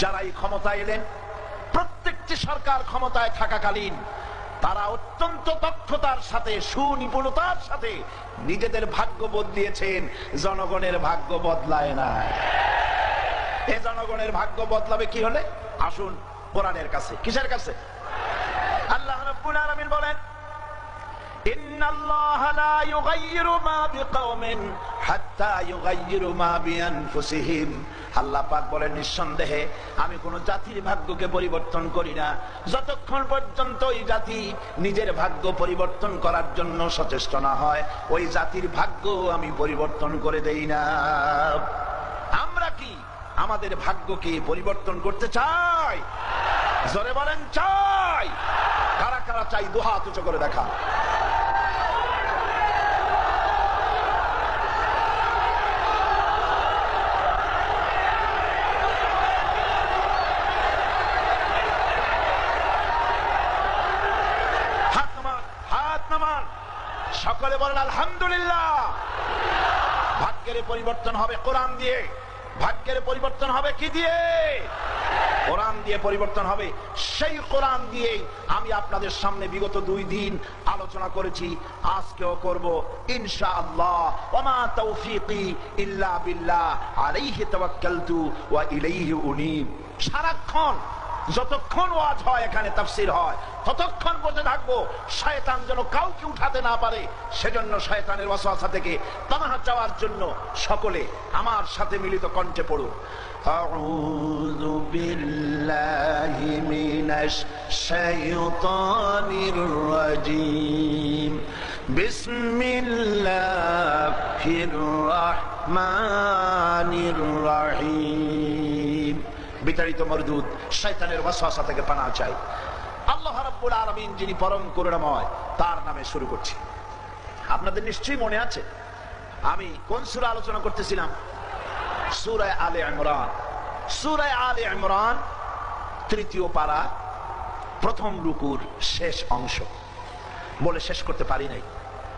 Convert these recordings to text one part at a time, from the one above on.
যারা এই ক্ষমতা এলেন, প্রত্যেকটি সরকার ক্ষমতায় থাকাকালীন তারা অত্যন্ত দক্ষতার সাথে, সুনিপুণতার সাথে নিজেদের ভাগ্য বদলিয়েছেন। জনগণের ভাগ্য বদলায় না। এ জনগণের ভাগ্য বদলাবে কি হলে? আসুন কোরআনের কাছে। কিসের কাছে? আল্লাহ রাব্বুল আলামিন বলেন, ইন্নাল্লাহা আল্লাহ পাক নিঃসন্দেহে আমি কোন জাতির ভাগ্যকে পরিবর্তন করি না। যতক্ষণ পর্যন্ত ওই জাতি নিজের ভাগ্য পরিবর্তন করার জন্য সচেষ্ট না হয়, ওই জাতির ভাগ্য আমি পরিবর্তন করে দেই না। আমরা কি আমাদের ভাগ্যকে পরিবর্তন করতে চাই? জোরে বলেন, চাই। কারা কারা চাই দুহাত উঁচু করে দেখা হাত নামান হাত নামান সকলে বলেন, আলহামদুলিল্লাহ। ভাগ্যের পরিবর্তন হবে কোরআন দিয়ে। ভাগ্যের পরিবর্তন হবে কি দিয়ে? কোরআন দিয়ে পরিবর্তন হবে। সেই কোরআন দিয়ে আমি আপনাদের সামনে বিগত দুই দিন আলোচনা করেছি, আজকেও করব ইনশা আল্লাহ ওমা তৌফিকি ইল্লা বিল্লাহ, আলাইহি তাওয়াক্কালতু ওয়া ইলাইহি উনীব। সারাক্ষণ যতক্ষণ ওয়াজ হয় এখানে তাফসির হয় ততক্ষণ বসে থাকবো শয়তান যেন কাউকে উঠাতে না পারে সেজন্য শয়তানের ওয়াসওয়াসা থেকে পানাহ চাওয়ার জন্য সকলে আমার সাথে মিলিত কণ্ঠে পড়ুন أعوذ بالله من الشيطان الرجيم بسم الله الرحمن الرحيم বিতাড়িত মরদুদ শয়তানের ওয়াসওয়াসা থেকে পানা চাই। আল্লাহ রাব্বুল আলামিন যিনি পরম করুণাময়, তার নামে শুরু করছি। আপনাদের নিশ্চয়ই মনে আছে, আমি কোন সূরা আলোচনা করতেছিলাম? সূরা আলে ইমরান। সূরা আলে ইমরান তৃতীয় পারা, প্রথম রুকুর শেষ অংশ। বলে শেষ করতে পারি নাই।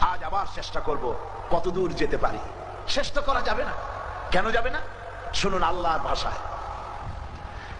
আজ আবার চেষ্টা করব কত দূর যেতে পারি। শেষ তো করা যাবে না। কেন যাবে না? শুনুন আল্লাহর ভাষায়।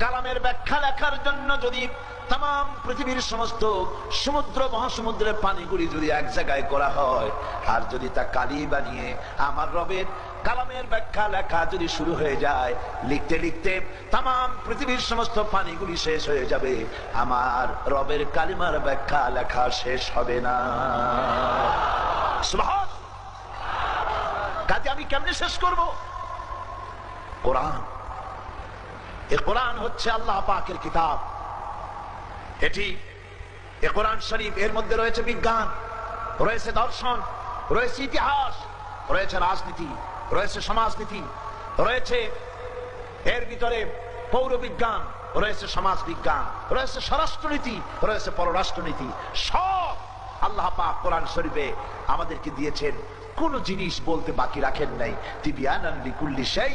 কালামের ব্যাখ্যা লেখার জন্য যদি তাম পৃথিবীর সমস্ত সমুদ্র, মহাসমুদ্রের পানিগুলি যদি এক জায়গায় করা হয়, আর যদি তা কালি বানিয়ে আমার রবের কালামের ব্যাখ্যা লেখা যদি শুরু হয়ে যায়, লিখতে লিখতে তাম পৃথিবীর সমস্ত পানিগুলি শেষ হয়ে যাবে, আমার রবের কালিমার ব্যাখ্যা লেখা শেষ হবে না। কাজে আমি কেমনে শেষ করব? কোরআন এ কোরআন হচ্ছে আল্লাহ পাকের কিতাব। এটি এ কোরআন শরীফ, এর মধ্যে রয়েছে বিজ্ঞান, রয়েছে দর্শন, রয়েছে ইতিহাস, রয়েছে রাজনীতি, রয়েছে সমাজনীতি, রয়েছে এর ভিতরে পৌর বিজ্ঞান রয়েছে সমাজ বিজ্ঞান রয়েছে স্বরাষ্ট্রনীতি, রয়েছে পররাষ্ট্রনীতি। সব আল্লাহ পাক কোরআন শরীফে আমাদেরকে দিয়েছেন। কোন জিনিস বলতে বাকি রাখেন নাই। লিকুল্লি সেই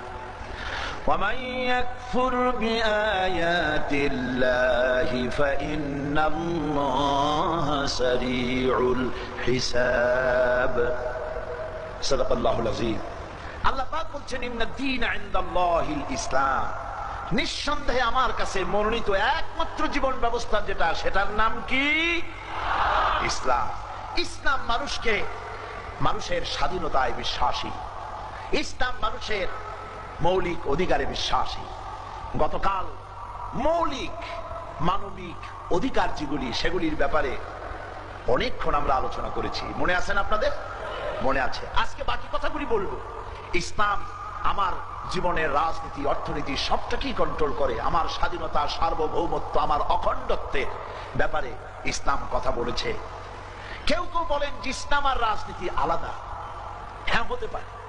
ومن يكفر بآيات الله فإن الله سريع الحساب صدق الله العظيم আল্লাহ পাক বলছেন ইন্নাদ্দীন ইনদাল্লাহিল ইসলাম নিঃসন্দেহে আমার কাছে মনোনীত একমাত্র জীবন ব্যবস্থা যেটা সেটার নাম কি ইসলাম ইসলাম মানুষকে মানুষের স্বাধীনতায় বিশ্বাসী ইসলাম মানুষের মৌলিক অধিকারে বিশ্বাসী। গতকাল মৌলিক, মানবিক অধিকার যেগুলি, সেগুলির ব্যাপারে অনেকক্ষণ আমরা আলোচনা করেছি। মনে আছেন আপনাদের? মনে আছে। আজকে বাকি কথাগুলি বলব। ইসলাম আমার জীবনের রাজনীতি, অর্থনীতি সবটাকেই কন্ট্রোল করে। আমার স্বাধীনতা, সার্বভৌমত্ব, আমার অখণ্ডত্বের ব্যাপারে ইসলাম কথা বলেছে। কেউ কেউ বলেন যে ইসলাম আর রাজনীতি আলাদা। হ্যাঁ হতে পারে।